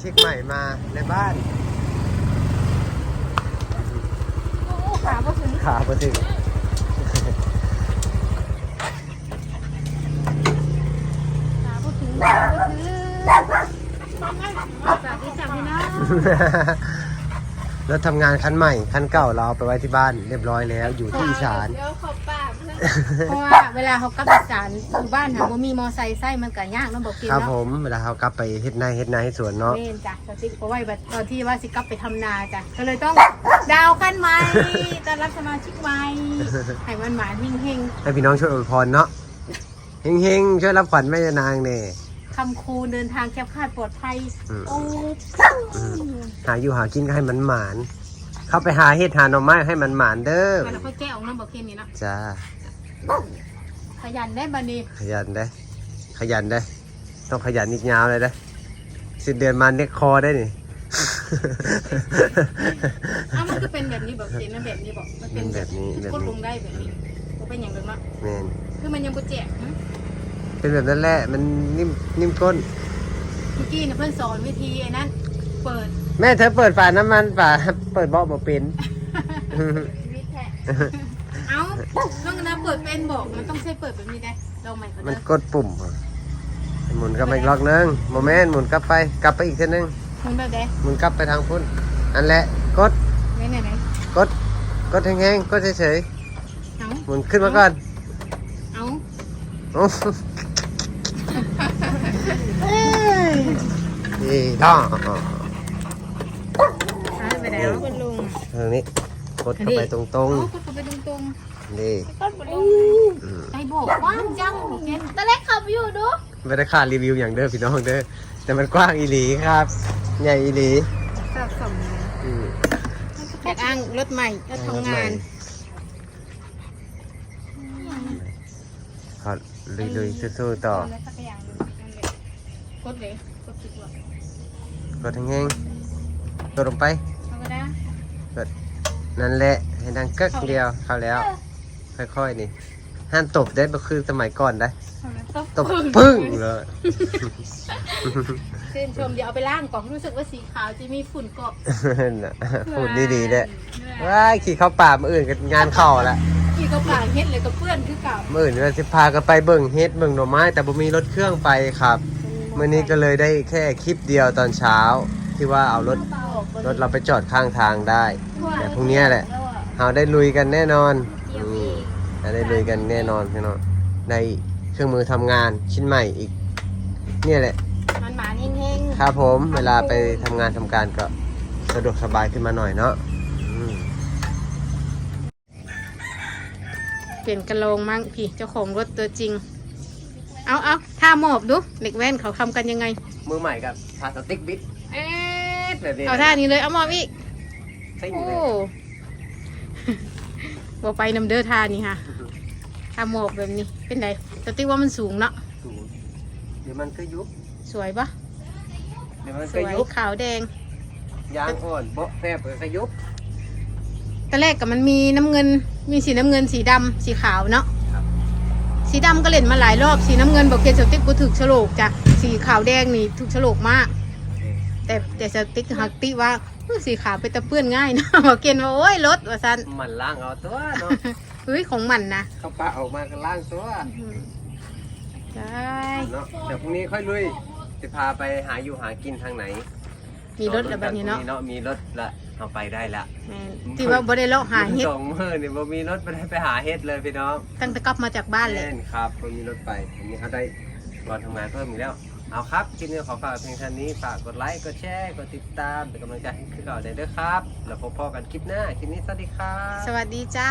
ชิกใหม่มาในบ้านโอ้ขาบ่ถึงขาพอถึงขาบ่ถึงขาบ่ถึงสวัสดีจ้าพี่น้องรถทำงานคันใหม่ คันเก่าเราเอาไปไว้ที่บ้านเรียบร้อยแล้วอยู่ที่อีสาน เดี๋ยวขอบปาก เพราะว่าเวลาเขากลับอีสานอยู่บ้านหาบ่มีมอไซค์ไส้มันก็ยากเนาะบ่กินครับเนาะผมเวลาเขากลับไปเฮ็ดนาเฮ็ดนาให้สวนเนาะเล่นจ้ะสติ๊กเพราะว่าแบบตอนที่ว่าสิกลับไปทำนาจ้ะก็เลยต้องดาวขั้นใหม่ต้อนรับสมาชิกใหม่ให้มันหมานเฮงให้พี่น้องช่วยอวยพรเนาะเฮงๆช่วยรับขวัญแม่ยานางเน่ ๆคำคูณเดินทางแคบคลาดปลอดภัยอืม โอ้หาอยู่หากินก็ให้มันหมาน เข้าไปหาเฮ็ดหาหน่อไม้ให้มันหมานเด้อ แล้วค่อยแก้ออกน้ำบอกเคนนี่เนาะ จ้า ขยันได้บันนี้ขยันได้ ขยันได้ ต้องขยันอีกยาวเลยได้สิเดือนมาเน็กคอได้นี่อ้าวมันก็เป็นแบบนี้บอกเคนนะแบบนี้บอกมันเป็นแบบนี้แบบนี้กดลงได้แบบนี้ก็เป็นอย่างเดิมเนาะแมนคือมันยังบ่แจกหึเป็นแบบนั้นแหละมันนิ่มนิ่มก้นเมื่อกี้เนี่ยเพื่อนสอนวิธีไอ้นั้นเปิด แม่เธอเปิดฝาน้ำมันฝาเปิดเบาะบ่เป็นวิธีเอ้า ต้องนะเปิดเป็นบอกมันต้องใช้เปิดแบบนี้ได้ลองใหม่ก่อนมันเด้อกดปุ่มอะหมุนกลับไปอีกรอบนึงโมเมนต์หมุนกลับไป กลับไปอีกทีนึงมันแบบใดหมุนกลับไปทางพุ่นอันแหละกดไหนไหนไหนกดกดแห้งๆกดเฉยเอ้าๆหมุนขึ้นมาก่อนเอ้าโอ้ดีด้อหายไปแล้วคุณลุงทางนี้กดเข้าไปตรงโอ้คุณไปตรงๆ นี่ๆโอ้อืมใจบอกกว้างจังบอกเคนตอนแรกขับอยู่ดูไม่ได้ค่ารีวิวอย่างเด้อพี่น้องเด้อแต่มันกว้างอีหลีครับ ใหญ่อีหลีสะสมอืมอยากอ้างรถใหม่รถทำงานขอลุยๆสู้ๆต่ออะไรสักอย่างหนึ่งนั่นแหละกดเลยกดติดว่ะกดแห้งๆกดลงไปเอาก็ได้กดนั่นแหละให้ดังกึกเดียวเข้าแล้ว ค่อยๆนี่ห้ามตบได้บ่คือสมัยก่อนได้เอาแล้วตบปึ้งเลยชื่นชมเดี๋ยวเอาไปล้างก่อนรู้สึกว่าสีขาวจะมีฝุ่นเกาะน่ะพูดดีๆเด้อว้ายขี่เข้าป่ามื่ออื่นกันงานเข้าละขี่กระป๋าเฮ็ดเลยกับเพื่อนคือเก่ามื่ออื่นเราจะพากันไปเบิ่งเฮ็ดเบิ่งหน่อไม้ แต่บ่มีรถเครื่องไปครับมื่อนี้ก็เลยได้แค่คลิปเดียวตอนเช้า ที่ว่าเอารถรถเราไปจอดข้างทางได้แต่พรุ่งนี้แหละเราได้ลุยกันแน่นอนอืมเรา ได้ลุยกันแน่นอนพี่น้องได้เครื่องมือทำงานชิ้นใหม่อีก เนี่ยแหละ มันหมาเฮงครับผมเวลาไปทำงานทำการก็สะดวกสบายขึ้นมาหน่อยเนาะอืมๆ เปลี่ยนกระโหลงมั่งพี่เจ้าของรถตัวจริง เอาเอาท่าหมอบดูเด็กแว่นเขาทำกันยังไง มือใหม่กับพลาสติกบิ๊กเอ๊ะแบบนี้เอาท่านี้เลย เอาหมอบอีกซิ่งโอ้เลย บ่ไปนำเด้อท่านี้ค่ะท่าหมอบแบบนี้ เป็นไงแต่ติว่ามันสูงเนาะ สูง เดี๋ยวมันก็ยุบ สวยปะเดี๋ยวมันสก็วยยุบขาวแดง ยางอ่อนเบาะแฟบมันก็ยุบ ตอนแรกกับมันมีน้ำเงิน มีสีน้ำเงินสีดำสีขาวเนาะครับ สีดำก็เล่นมาหลายรอบ สีน้ำเงินบอกเกนสติ๊กกูถึกฉลกจ้ะสีขาวแดงนี่ถูกฉลกมาก แต่แต่สติ๊กหักติว่าอื้อ สีขาวไปตะเปื้อนง่ายนะบอกเกนว่าโอ้ยรถว่าซันมันล่างเอาตัวเนาะเฮ้ยของมันนะเข้าปลาออกมาก็ล่างตัวใช่เนาะเดี๋ยวพรุ่งนี้ค่อยลุยจะพาไปหาอยู่หากินทางไหน มีรถแล้วแบบนี้เนาะพรุ่งเนาะมีรถละเอาไปได้ละแม่นที่ว่าบ่ได้เลาะหาเฮ็ดสองมื่อนี่บ่มีรถไปได้ไปหาเฮ็ดเลยพี่น้องตั้งแต่กลับมาจากบ้านเลยแน่นครับบ่มีรถไปอันนี้เขาได้รอนทำงานเพิ่มอีกแล้ว เอาครับคลิปนี้ขอฝากเพียงเท่านี้ฝากกดไลค์กดแชร์กดติดตามเป็นกำลังใจให้คือเก่าได้เด้อครับ แล้วพบพ่อกันคลิปหน้าคลิปนี้สวัสดีครับ สวัสดีจ้า